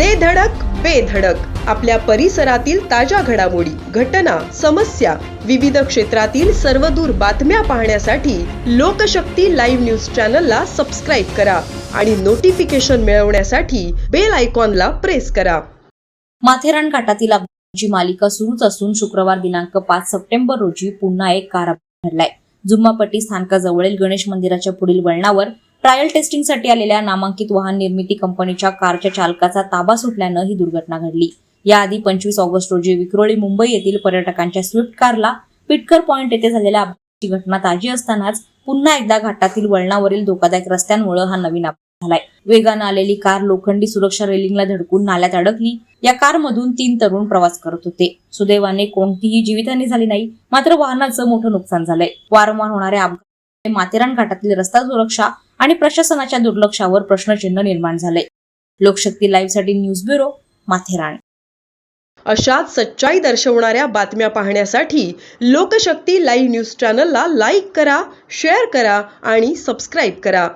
दे धडक बेधडक आपल्या परिसरातील ताज्या घडामोडी घटना समस्या विविध क्षेत्रातील सर्वदूर बातम्या पाहण्यासाठी लोकशक्ती लाईव्ह न्यूज चॅनलला सबस्क्राईब करा आणि नोटिफिकेशन मिळवण्यासाठी बेल आयकॉनला प्रेस करा. माथेरान घाटातील अपघाताची मालिका सुरूच असून शुक्रवार दिनांक पाच सप्टेंबर रोजी पुन्हा एक कार अपघात घडलाय जुम्मापट्टी स्थानकाजवळील गणेश मंदिराच्या पुढील वळणावर ट्रायल टेस्टिंगसाठी आलेल्या नामांकित वाहन निर्मिती कंपनीच्या कारच्या चालकाचा ताबा सुटल्यानं ही दुर्घटना घडली. याआधी पंचवीस ऑगस्ट रोजी विक्रोळी मुंबई येथील पर्यटकांच्या स्विफ्ट कारला पिटकर पॉइंट येथे झालेल्या अपघाताची घटना ताजी असतानाच पुन्हा एकदा घाटातील वळणावरील धोकादायक रस्त्यांमुळे हा नवीन अपघात झालाय. वेगानं आलेली कार लोखंडी सुरक्षा रेलिंगला धडकून नाल्यात अडकली. या कारमधून तीन तरुण प्रवास करत होते. सुदैवाने कोणतीही जीवितहानी झाली नाही मात्र वाहनाचं मोठं नुकसान झालंय. वारंवार होणाऱ्या अपघात माथेरान घाटातील रस्ता सुरक्षा आणि प्रशासनाच्या दुर्लक्षावर प्रश्नचिन्ह निर्माण झाले. लोकशक्ती लाईव्हसाठी न्यूज ब्युरो माथेरान. अशाच सच्चाई दर्शवणाऱ्या बातम्या पाहण्यासाठी लोकशक्ती लाईव्ह न्यूज चॅनलला लाईक करा शेअर करा आणि सबस्क्राईब करा.